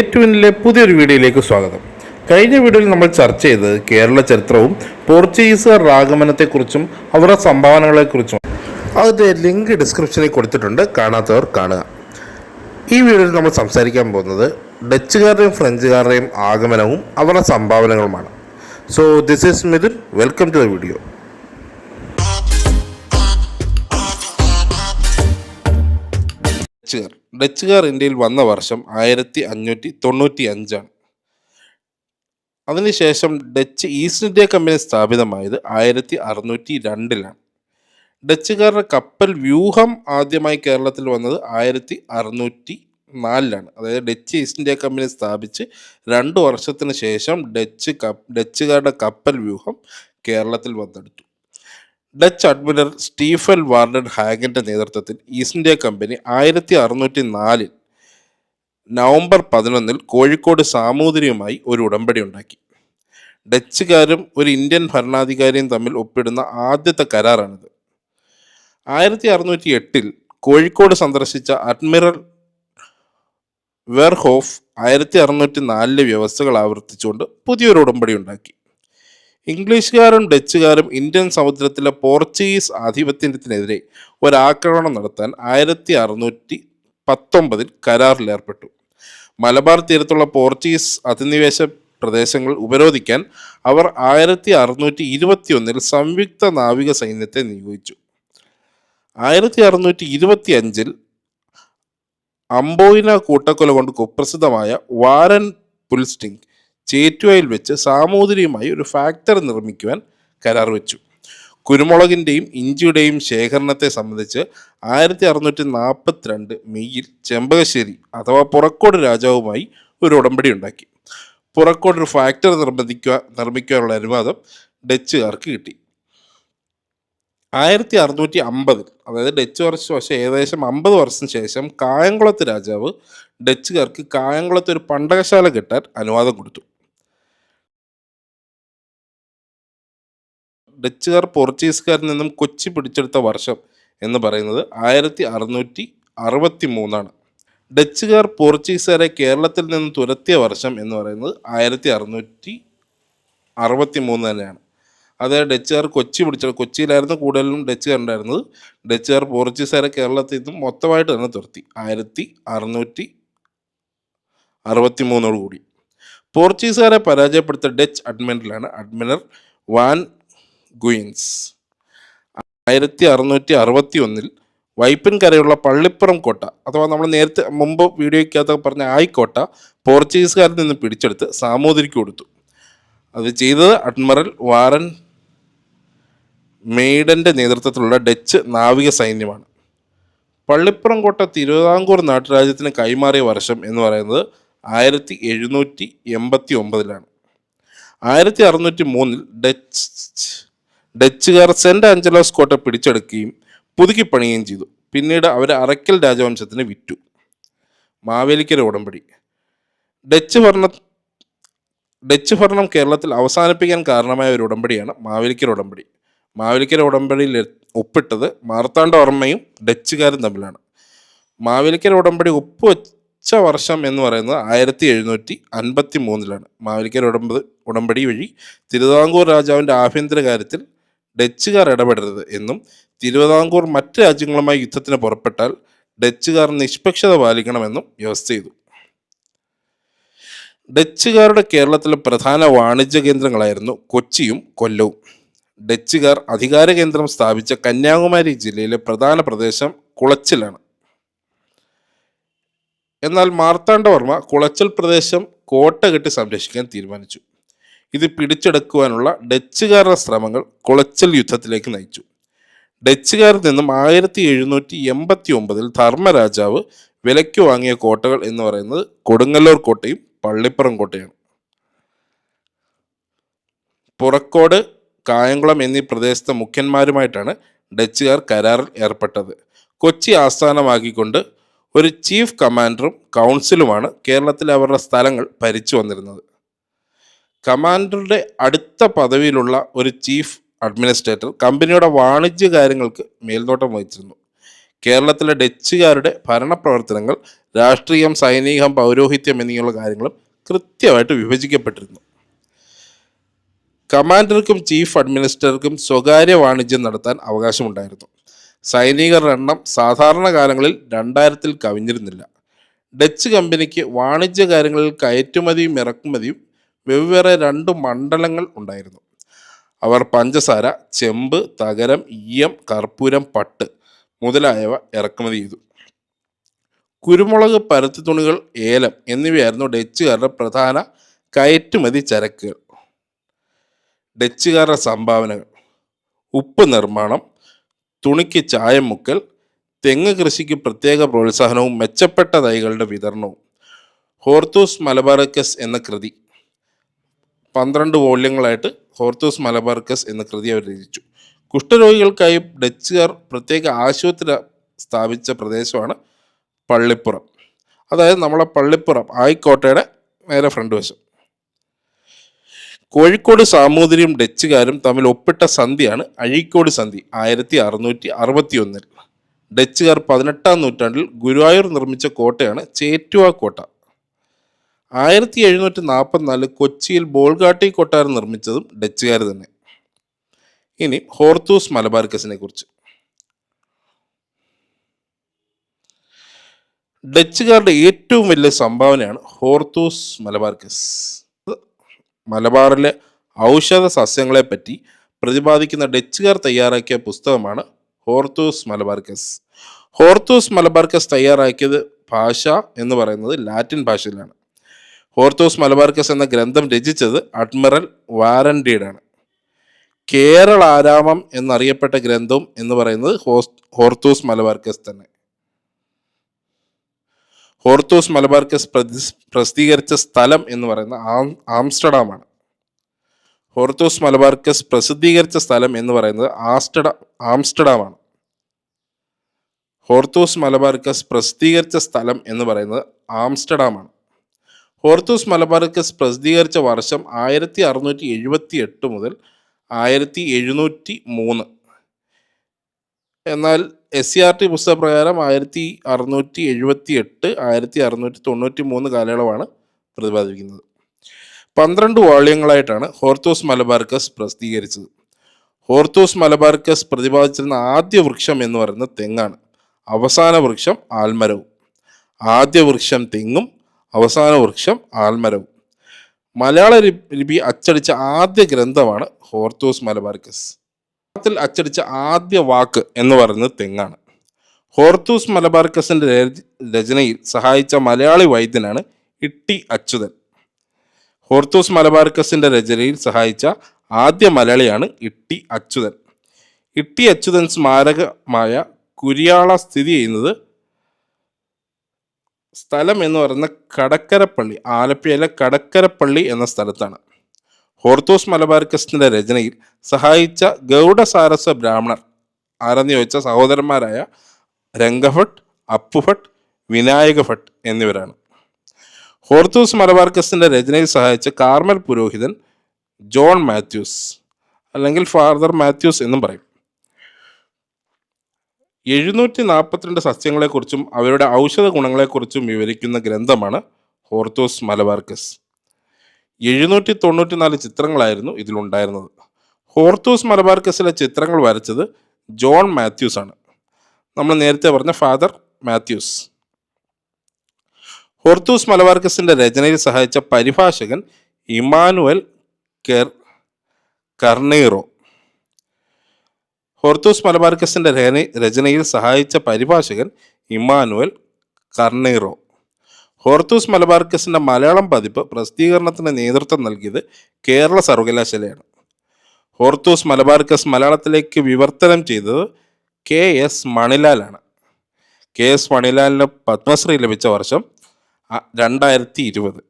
ഏറ്റവുവിനിലെ പുതിയൊരു വീഡിയോയിലേക്ക് സ്വാഗതം. കഴിഞ്ഞ വീഡിയോയിൽ നമ്മൾ ചർച്ച ചെയ്തത് കേരള ചരിത്രവും പോർച്ചുഗീസുകാർ ആഗമനത്തെക്കുറിച്ചും അവരുടെ സംഭാവനകളെക്കുറിച്ചും. അതിന്റെ ലിങ്ക് ഡിസ്ക്രിപ്ഷനിൽ കൊടുത്തിട്ടുണ്ട്. കാണാത്തവർ കാണുക. ഈ വീഡിയോയിൽ നമ്മൾ സംസാരിക്കാൻ പോകുന്നത് ഡച്ചുകാരുടെയും ഫ്രഞ്ചുകാരുടെയും ആഗമനവും അവരുടെ സംഭാവനകളുമാണ്. So this is Mithun welcome to the video ഡച്ചുകാർ. ഡച്ചുകാർ ഇന്ത്യയിൽ വന്ന വർഷം ആയിരത്തി അഞ്ഞൂറ്റി തൊണ്ണൂറ്റി അഞ്ചാണ് അതിനുശേഷം ഡച്ച് ഈസ്റ്റ് ഇന്ത്യ കമ്പനി സ്ഥാപിതമായത് ആയിരത്തി അറുന്നൂറ്റി രണ്ടിലാണ് ഡച്ചുകാരുടെ കപ്പൽ വ്യൂഹം ആദ്യമായി കേരളത്തിൽ വന്നത് ആയിരത്തി അറുന്നൂറ്റി നാലിലാണ് അതായത് ഡച്ച് ഈസ്റ്റ് ഇന്ത്യ കമ്പനി സ്ഥാപിച്ച് രണ്ട് വർഷത്തിന് ശേഷം ഡച്ച് കപ്പ് ഡച്ചുകാരുടെ കപ്പൽ വ്യൂഹം കേരളത്തിൽ വന്നെടുത്തു. ഡച്ച് അഡ്മിറൽ സ്റ്റീഫൻ വാർഡൻ ഹാഗന്റെ നേതൃത്വത്തിൽ ഈസ്റ്റ് ഇന്ത്യ കമ്പനി ആയിരത്തി അറുന്നൂറ്റി നാലിൽ നവംബർ പതിനൊന്നിൽ കോഴിക്കോട് സാമൂതിരിയുമായി ഒരു ഉടമ്പടി ഉണ്ടാക്കി. ഡച്ചുകാരും ഒരു ഇന്ത്യൻ ഭരണാധികാരിയും തമ്മിൽ ഒപ്പിടുന്ന ആദ്യത്തെ കരാറാണിത്. ആയിരത്തി അറുന്നൂറ്റി എട്ടിൽ കോഴിക്കോട് സന്ദർശിച്ച അഡ്മിറൽ വെർഹോഫ് ആയിരത്തി അറുന്നൂറ്റി നാലിലെ വ്യവസ്ഥകൾ ആവർത്തിച്ചുകൊണ്ട് പുതിയൊരു ഉടമ്പടി ഉണ്ടാക്കി. ഇംഗ്ലീഷുകാരും ഡച്ചുകാരും ഇന്ത്യൻ സമുദ്രത്തിലെ പോർച്ചുഗീസ് ആധിപത്യത്തിനെതിരെ ഒരാക്രമണം നടത്താൻ ആയിരത്തി അറുന്നൂറ്റി പത്തൊമ്പതിൽ കരാറിലേർപ്പെട്ടു മലബാർ തീരത്തുള്ള പോർച്ചുഗീസ് അധിനിവേശ പ്രദേശങ്ങൾ ഉപരോധിക്കാൻ അവർ ആയിരത്തി അറുന്നൂറ്റി ഇരുപത്തി ഒന്നിൽ സംയുക്ത നാവിക സൈന്യത്തെ നിയോഗിച്ചു. ആയിരത്തി അറുന്നൂറ്റി ഇരുപത്തി അഞ്ചിൽ അംബോയിന കൂട്ടക്കൊല കൊണ്ട് കുപ്രസിദ്ധമായ വാരൻ പുൽസ്റ്റിംഗ് ചേറ്റുവയിൽ വെച്ച് സാമൂതിരിയുമായി ഒരു ഫാക്ടറി നിർമ്മിക്കുവാൻ കരാർ വെച്ചു. കുരുമുളകിന്റെയും ഇഞ്ചിയുടെയും ശേഖരണത്തെ സംബന്ധിച്ച് ആയിരത്തി അറുന്നൂറ്റി നാൽപ്പത്തിരണ്ട് മെയ്യിൽ ചെമ്പകശ്ശേരി അഥവാ പുറക്കോട് രാജാവുമായി ഒരു ഉടമ്പടി ഉണ്ടാക്കി. പുറക്കോട് ഒരു ഫാക്ടറി നിർബന്ധിക്കുക നിർമ്മിക്കാനുള്ള അനുവാദം ഡച്ചുകാർക്ക് കിട്ടി. ആയിരത്തി അറുന്നൂറ്റി അമ്പതിൽ അതായത് ഡച്ച് വർഷം പക്ഷേ ഏകദേശം അമ്പത് വർഷം ശേഷം കായംകുളത്ത് രാജാവ് ഡച്ചുകാർക്ക് കായംകുളത്ത് ഒരു പണ്ടകശാല കെട്ടാൻ അനുവാദം കൊടുത്തു. ഡച്ചുകാർ പോർച്ചുഗീസുകാരിൽ നിന്നും കൊച്ചി പിടിച്ചെടുത്ത വർഷം എന്ന് പറയുന്നത് ആയിരത്തി അറുന്നൂറ്റി അറുപത്തി മൂന്നാണ് ഡച്ചുകാർ പോർച്ചുഗീസുകാരെ കേരളത്തിൽ നിന്നും തുരത്തിയ വർഷം എന്ന് പറയുന്നത് ആയിരത്തി അറുന്നൂറ്റി അറുപത്തി മൂന്ന് തന്നെയാണ്. അതായത് ഡച്ചുകാർ കൊച്ചി പിടിച്ച കൊച്ചിയിലായിരുന്നു കൂടുതലും ഡച്ചുകാർ ഉണ്ടായിരുന്നത്. ഡച്ചുകാർ പോർച്ചുഗീസുകാരെ കേരളത്തിൽ നിന്നും മൊത്തമായിട്ട് തന്നെ തുരത്തി ആയിരത്തി അറുന്നൂറ്റി അറുപത്തി മൂന്നോട് കൂടി. പോർച്ചുഗീസുകാരെ പരാജയപ്പെടുത്തിയ ഡച്ച് അഡ്മിറലാണ് അഡ്മിനർ വാൻ ഗുയിൻസ്. ആയിരത്തി അറുന്നൂറ്റി അറുപത്തി ഒന്നിൽ വൈപ്പിൻകരയുള്ള പള്ളിപ്പുറം കോട്ട അഥവാ നമ്മൾ നേരത്തെ മുമ്പ് വീഡിയോയ്ക്കകത്ത് പറഞ്ഞ ആയിക്കോട്ട പോർച്ചുഗീസുകാരിൽ നിന്ന് പിടിച്ചെടുത്ത് സാമൂതിരിക്ക് കൊടുത്തു. അത് ചെയ്തത് അഡ്മിറൽ വാറൻ മെയ്ഡന്റെ നേതൃത്വത്തിലുള്ള ഡച്ച് നാവിക സൈന്യമാണ്. പള്ളിപ്പുറം കോട്ട തിരുവിതാംകൂർ നാട്ടുരാജ്യത്തിന് കൈമാറിയ വർഷം എന്ന് പറയുന്നത് ആയിരത്തി എഴുന്നൂറ്റി എൺപത്തി ഒമ്പതിലാണ് ആയിരത്തി അറുന്നൂറ്റി മൂന്നിൽ ഡച്ച് ഡച്ചുകാർ സെന്റ് ആഞ്ചലോസ് കോട്ട പിടിച്ചെടുക്കുകയും പുതുക്കി പണിയുകയും ചെയ്തു. പിന്നീട് അവർ അറക്കൽ രാജവംശത്തിന് വിറ്റു. മാവേലിക്കര ഉടമ്പടി. ഡച്ച് ഭരണ ഡച്ച് ഭരണം കേരളത്തിൽ അവസാനിപ്പിക്കാൻ കാരണമായ ഒരു ഉടമ്പടിയാണ് മാവേലിക്കര ഉടമ്പടി. മാവേലിക്കര ഉടമ്പടിയിൽ ഒപ്പിട്ടത് മാർത്താണ്ഡ ഓർമ്മയും ഡച്ചുകാരും തമ്മിലാണ്. മാവേലിക്കര ഉടമ്പടി ഒപ്പുവെച്ച വർഷം എന്ന് പറയുന്നത് ആയിരത്തി എഴുന്നൂറ്റി അൻപത്തി മൂന്നിലാണ് മാവേലിക്കര ഉടമ്പടി ഉടമ്പടി വഴി തിരുവിതാംകൂർ രാജാവിന്റെ ആഭ്യന്തര കാര്യത്തിൽ ഡച്ചുകാർ ഇടപെടരുത് എന്നും തിരുവിതാംകൂർ മറ്റ് രാജ്യങ്ങളുമായി യുദ്ധത്തിന് പുറപ്പെട്ടാൽ ഡച്ചുകാർ നിഷ്പക്ഷത പാലിക്കണമെന്നും വ്യവസ്ഥ ചെയ്തു. ഡച്ചുകാരുടെ കേരളത്തിലെ പ്രധാന വാണിജ്യ കേന്ദ്രങ്ങളായിരുന്നു കൊച്ചിയും കൊല്ലവും. ഡച്ചുകാർ അധികാര കേന്ദ്രം സ്ഥാപിച്ച കന്യാകുമാരി ജില്ലയിലെ പ്രധാന പ്രദേശം കുളച്ചിലാണ്. എന്നാൽ മാർത്താണ്ഡവർമ്മ കുളച്ചൽ പ്രദേശം കോട്ട കെട്ടി സംരക്ഷിക്കാൻ തീരുമാനിച്ചു. ഇത് പിടിച്ചെടുക്കുവാനുള്ള ഡച്ചുകാരുടെ ശ്രമങ്ങൾ കുളച്ചൽ യുദ്ധത്തിലേക്ക് നയിച്ചു. ഡച്ചുകാരിൽ നിന്നും ആയിരത്തി എഴുന്നൂറ്റി എൺപത്തി ഒമ്പതിൽ ധർമ്മരാജാവ് വിലയ്ക്ക് വാങ്ങിയ കോട്ടകൾ എന്ന് പറയുന്നത് കൊടുങ്ങല്ലൂർ കോട്ടയും പള്ളിപ്പുറം കോട്ടയാണ്. പുറക്കോട് കായംകുളം എന്നീ പ്രദേശത്തെ മുഖ്യന്മാരുമായിട്ടാണ് ഡച്ചുകാർ കരാറിൽ ഏർപ്പെട്ടത്. കൊച്ചി ആസ്ഥാനമാക്കിക്കൊണ്ട് ഒരു ചീഫ് കമാൻഡറും കൗൺസിലുമാണ് കേരളത്തിലെ അവരുടെ സ്ഥലങ്ങൾ ഭരിച്ചു വന്നിരുന്നത്. കമാൻഡറുടെ അടുത്ത പദവിയിലുള്ള ഒരു ചീഫ് അഡ്മിനിസ്ട്രേറ്റർ കമ്പനിയുടെ വാണിജ്യ കാര്യങ്ങൾക്ക് മേൽനോട്ടം വഹിച്ചിരുന്നു. കേരളത്തിലെ ഡച്ചുകാരുടെ ഭരണപ്രവർത്തനങ്ങൾ രാഷ്ട്രീയം സൈനികം പൗരോഹിത്യം എന്നിങ്ങനെയുള്ള കാര്യങ്ങളും കൃത്യമായിട്ട് വിഭജിക്കപ്പെട്ടിരുന്നു. കമാൻഡർക്കും ചീഫ് അഡ്മിനിസ്ട്രേറ്റർക്കും സ്വകാര്യ വാണിജ്യം നടത്താൻ അവകാശമുണ്ടായിരുന്നു. സൈനികരുടെ എണ്ണം സാധാരണ കാലങ്ങളിൽ രണ്ടായിരത്തിൽ കവിഞ്ഞിരുന്നില്ല. ഡച്ച് കമ്പനിക്ക് വാണിജ്യ കാര്യങ്ങളിൽ കയറ്റുമതിയും ഇറക്കുമതിയും വെവ്വേറെ രണ്ട് മണ്ഡലങ്ങൾ ഉണ്ടായിരുന്നു. അവർ പഞ്ചസാര ചെമ്പ് തകരം ഈയം കർപ്പൂരം പട്ട് മുതലായവ ഇറക്കുമതി ചെയ്തു. കുരുമുളക് പരുത്തി തുണികൾ ഏലം എന്നിവയായിരുന്നു ഡച്ചുകാരുടെ പ്രധാന കയറ്റുമതി ചരക്കുകൾ. ഡച്ചുകാരുടെ സംഭാവനകൾ. ഉപ്പ് നിർമ്മാണം തുണിക്ക് ചായം മുക്കൽ തെങ്ങ് കൃഷിക്ക് പ്രത്യേക പ്രോത്സാഹനവും മെച്ചപ്പെട്ട തൈകളുടെ വിതരണവും. ഹോർത്തൂസ് മലബാറക്കസ് എന്ന കൃതി. പന്ത്രണ്ട് വോള്യങ്ങളായിട്ട് ഹോർത്തൂസ് മലബാർക്കസ് എന്ന കൃതി അവർ രചിച്ചു. കുഷ്ഠരോഗികൾക്കായി ഡച്ചുകാർ പ്രത്യേക ആശുപത്രി സ്ഥാപിച്ച പ്രദേശമാണ് പള്ളിപ്പുറം. അതായത് നമ്മളെ പള്ളിപ്പുറം ആയിക്കോട്ടയുടെ നേരെ ഫ്രണ്ട് വശം. കോഴിക്കോട് സാമൂതിരിയും ഡച്ചുകാരും തമ്മിൽ ഒപ്പിട്ട സന്ധിയാണ് അഴീക്കോട് സന്ധി ആയിരത്തി അറുന്നൂറ്റി അറുപത്തി ഒന്നിൽ ഡച്ചുകാർ പതിനെട്ടാം നൂറ്റാണ്ടിൽ ഗുരുവായൂർ നിർമ്മിച്ച കോട്ടയാണ് ചേറ്റുവ കോട്ട. ആയിരത്തി എഴുന്നൂറ്റി നാൽപ്പത്തിനാല് കൊച്ചിയിൽ ബോൾഗാട്ടി കൊട്ടാരം നിർമ്മിച്ചതും ഡച്ചുകാർ തന്നെ. ഇനി ഹോർത്തൂസ് മലബാർക്കസിനെ കുറിച്ച്. ഡച്ചുകാരുടെ ഏറ്റവും വലിയ സംഭാവനയാണ് ഹോർത്തൂസ് മലബാർക്കസ് മലബാറിലെ ഔഷധ സസ്യങ്ങളെ പറ്റി പ്രതിപാദിക്കുന്ന ഡച്ചുകാർ തയ്യാറാക്കിയ പുസ്തകമാണ് ഹോർത്തൂസ് മലബാർക്കസ് ഹോർത്തൂസ് മലബാർക്കസ് തയ്യാറാക്കിയത് ഭാഷ എന്ന് പറയുന്നത് ലാറ്റിൻ ഭാഷയിലാണ്. ഹോർത്തൂസ് മലബാർക്കസ് എന്ന ഗ്രന്ഥം രചിച്ചത് അഡ്മിറൽ വാരൻഡീഡാണ്. കേരള ആരാമം എന്നറിയപ്പെട്ട ഗ്രന്ഥം എന്ന് പറയുന്നത് ഹോസ് ഹോർത്തൂസ് മലബാർക്കസ് തന്നെ. ഹോർത്തൂസ് മലബാർക്കസ് പ്രസിദ്ധീകരിച്ച സ്ഥലം എന്ന് പറയുന്ന ആം ആംസ്റ്റർഡാമാണ്. ഹോർത്തൂസ് മലബാർക്കസ് പ്രസിദ്ധീകരിച്ച സ്ഥലം എന്ന് പറയുന്നത് ആസ്റ്റഡ ആംസ്റ്റർഡാമാണ്. ഹോർത്തൂസ് മലബാർക്കസ് പ്രസിദ്ധീകരിച്ച സ്ഥലം എന്ന് പറയുന്നത് ആംസ്റ്റർഡാമാണ്. ഹോർത്തൂസ് മലബാർക്കസ് പ്രസിദ്ധീകരിച്ച വർഷം ആയിരത്തി അറുന്നൂറ്റി എഴുപത്തി എട്ട് മുതൽ ആയിരത്തി എഴുന്നൂറ്റി മൂന്ന് എന്നാൽ എസ് സി ആർ ടി പുസ്തകപ്രകാരം ആയിരത്തി അറുന്നൂറ്റി എഴുപത്തി എട്ട് ആയിരത്തി അറുന്നൂറ്റി തൊണ്ണൂറ്റി മൂന്ന് കാലയളവാണ് പ്രതിപാദിക്കുന്നത് പന്ത്രണ്ട് വാള്യങ്ങളായിട്ടാണ് ഹോർത്തൂസ് മലബാർക്കസ് പ്രസിദ്ധീകരിച്ചത്. ഹോർത്തൂസ് മലബാർക്കസ് പ്രതിപാദിച്ചിരുന്ന ആദ്യ വൃക്ഷം എന്ന് പറയുന്നത് തെങ്ങാണ്. അവസാന വൃക്ഷം ആൽമരവും. ആദ്യ വൃക്ഷം തെങ്ങും അവസാന വൃക്ഷം ആൽമരവും മലയാള ലിപി അച്ചടിച്ച ആദ്യ ഗ്രന്ഥമാണ് ഹോർത്തൂസ് മലബാർക്കസ്. മലയാളത്തിൽ അച്ചടിച്ച ആദ്യ വാക്ക് എന്ന് പറയുന്നത് തെങ്ങാണ്. ഹോർത്തൂസ് മലബാർക്കസിന്റെ രച- രചനയിൽ സഹായിച്ച മലയാളി വൈദ്യനാണ് ഇട്ടി അച്യുതൻ. ഹോർത്തൂസ് മലബാർക്കസിന്റെ രചനയിൽ സഹായിച്ച ആദ്യ മലയാളിയാണ് ഇട്ടി അച്യുതൻ. ഇട്ടി അച്യുതൻ സ്മാരകമായ കുരിയാള സ്ഥിതി ചെയ്യുന്നത് സ്ഥലം എന്ന് പറയുന്ന കടക്കരപ്പള്ളി ആലപ്പുഴയിലെ കടക്കരപ്പള്ളി എന്ന സ്ഥലത്താണ്. ഹോർത്തോസ് മലബാർ കൃഷ്ണന്റെ രചനയിൽ സഹായിച്ച ഗൗഡ ഗൗഡസാരസ്വ ബ്രാഹ്മണർ ആരെന്ന് ചോദിച്ച സഹോദരന്മാരായ രംഗഭട്ട് അപ്പുഭട്ട് വിനായക ഭട്ട് എന്നിവരാണ്. ഹോർത്തൂസ് മലബാർക്കസിന്റെ രചനയിൽ സഹായിച്ച കാർമൽ പുരോഹിതൻ ജോൺ മാത്യൂസ് അല്ലെങ്കിൽ ഫാദർ മാത്യൂസ് എന്നും പറയും. എഴുന്നൂറ്റി നാൽപ്പത്തിരണ്ട് സസ്യങ്ങളെക്കുറിച്ചും അവരുടെ ഔഷധ ഗുണങ്ങളെക്കുറിച്ചും വിവരിക്കുന്ന ഗ്രന്ഥമാണ് ഹോർത്തോസ് മലബാർക്കസ്. എഴുന്നൂറ്റി തൊണ്ണൂറ്റി നാല് ചിത്രങ്ങളായിരുന്നു ഇതിലുണ്ടായിരുന്നത്. ഹോർത്തോസ് മലബാർക്കസിലെ ചിത്രങ്ങൾ വരച്ചത് ജോൺ മാത്യൂസ് ആണ്. നമ്മൾ നേരത്തെ പറഞ്ഞ ഫാദർ മാത്യൂസ്. ഹോർത്തൂസ് മലബാർക്കസിന്റെ രചനയിൽ സഹായിച്ച പരിഭാഷകൻ ഇമാനുവൽ കെർ കർണീറോ. ഹോർത്തൂസ് മലബാർക്കസിന്റെ രചന- രചനയിൽ സഹായിച്ച പരിഭാഷകൻ ഇമ്മാനുവൽ കർണീറോ. ഹോർത്തൂസ് മലബാർക്കസിന്റെ മലയാളം പതിപ്പ് പ്രസിദ്ധീകരണത്തിന് നേതൃത്വം നൽകിയത് കേരള സർവകലാശാലയാണ്. ഹോർത്തൂസ് മലബാർക്കസ് മലയാളത്തിലേക്ക് വിവർത്തനം ചെയ്തത് കെ എസ് മണിലാലാണ്. കെ എസ് മണിലാലിന് പത്മശ്രീ ലഭിച്ച വർഷം രണ്ടായിരത്തി ഇരുപത്.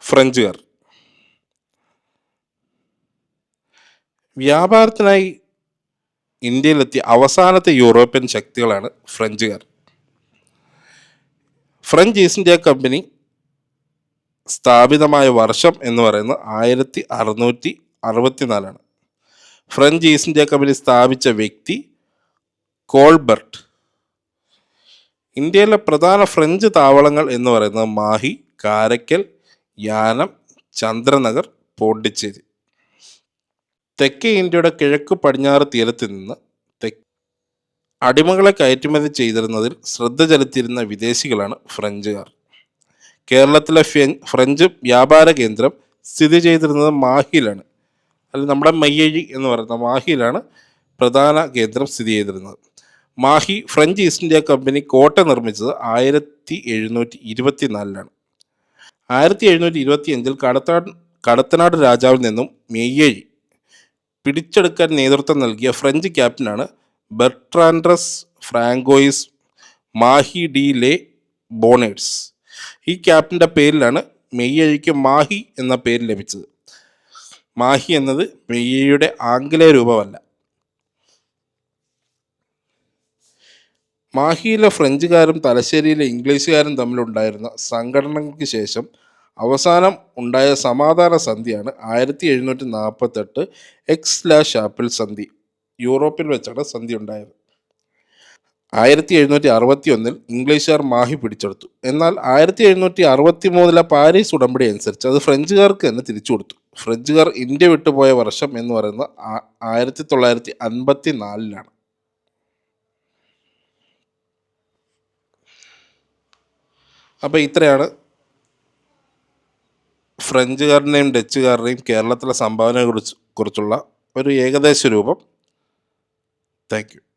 ഫ്രഞ്ചുകാർ. വ്യാപാരത്തിനായി ഇന്ത്യയിലെത്തിയ അവസാനത്തെ യൂറോപ്യൻ ശക്തികളാണ് ഫ്രഞ്ചുകാർ. ഫ്രഞ്ച് ഈസ്റ്റ് ഇന്ത്യ കമ്പനി സ്ഥാപിതമായ വർഷം എന്ന് പറയുന്നത് ആയിരത്തി അറുന്നൂറ്റി അറുപത്തിനാലാണ് ഫ്രഞ്ച് ഈസ്റ്റ് ഇന്ത്യ കമ്പനി സ്ഥാപിച്ച വ്യക്തി കോൾബർട്ട്. ഇന്ത്യയിലെ പ്രധാന ഫ്രഞ്ച് താവളങ്ങൾ എന്ന് പറയുന്നത് മാഹി കാരക്കൽ യാനം ചന്ദ്രനഗർ പോണ്ടിച്ചേരി. തെക്കേ ഇന്ത്യയുടെ കിഴക്ക് പടിഞ്ഞാറ് തീരത്ത് നിന്ന് അടിമകളെ കയറ്റുമതി ചെയ്തിരുന്നതിൽ ശ്രദ്ധ ചെലുത്തിയിരുന്ന വിദേശികളാണ് ഫ്രഞ്ചുകാർ. കേരളത്തിലെ ഫ്രഞ്ച് വ്യാപാര കേന്ദ്രം സ്ഥിതി ചെയ്തിരുന്നത് മാഹിയിലാണ്. അല്ല നമ്മുടെ മയ്യഴി എന്ന് പറയുന്ന മാഹിയിലാണ് പ്രധാന കേന്ദ്രം സ്ഥിതി ചെയ്തിരുന്നത്. Mahe French East India company കോട്ട നിർമ്മിച്ചത് ആയിരത്തി എഴുന്നൂറ്റി ഇരുപത്തി നാലിലാണ് ആയിരത്തി എഴുന്നൂറ്റി ഇരുപത്തി അഞ്ചിൽ കടത്താട് കടത്തനാട് രാജാവിൽ നിന്നും മെയ്യഴി പിടിച്ചെടുക്കാൻ നേതൃത്വം നൽകിയ French ക്യാപ്റ്റനാണ് Bertrand Francois Mahe de la ബോണേഴ്സ്. ഈ ക്യാപ്റ്റന്റെ പേരിലാണ് മെയ്യഴിക്ക് മാഹി എന്ന പേര് ലഭിച്ചത്. മാഹി എന്നത് മെയ്യയുടെ ആംഗലേയ രൂപമല്ല. മാഹിയിലെ ഫ്രഞ്ചുകാരും തലശ്ശേരിയിലെ ഇംഗ്ലീഷുകാരും തമ്മിലുണ്ടായിരുന്ന സംഘടനകൾക്ക് ശേഷം അവസാനം ഉണ്ടായ സമാധാന സന്ധിയാണ് ആയിരത്തി എഴുന്നൂറ്റി നാൽപ്പത്തെട്ട് എക്സ് ലാഷ് ആപ്പിൾ സന്ധി യൂറോപ്പിൽ വെച്ചാണ് സന്ധി ഉണ്ടായത്. ആയിരത്തി എഴുന്നൂറ്റി അറുപത്തി ഒന്നിൽ ഇംഗ്ലീഷുകാർ മാഹി പിടിച്ചെടുത്തു. എന്നാൽ ആയിരത്തി എഴുന്നൂറ്റി അറുപത്തി മൂന്നിലെ പാരീസ് ഉടമ്പടി അനുസരിച്ച് അത് ഫ്രഞ്ചുകാർക്ക് തന്നെ തിരിച്ചു കൊടുത്തു. ഫ്രഞ്ചുകാർ ഇന്ത്യ വിട്ടുപോയ വർഷം എന്ന് പറയുന്നത് ആയിരത്തി തൊള്ളായിരത്തി അൻപത്തി നാലിലാണ് അപ്പോൾ ഇത്രയാണ് ഫ്രഞ്ചുകാരന്റെയും ഡച്ചുകാരുടെയും കേരളത്തിലെ സംഭാവനയെ കുറിച്ച് കുറിച്ചുള്ള ഒരു ഏകദേശ രൂപം. Thank you.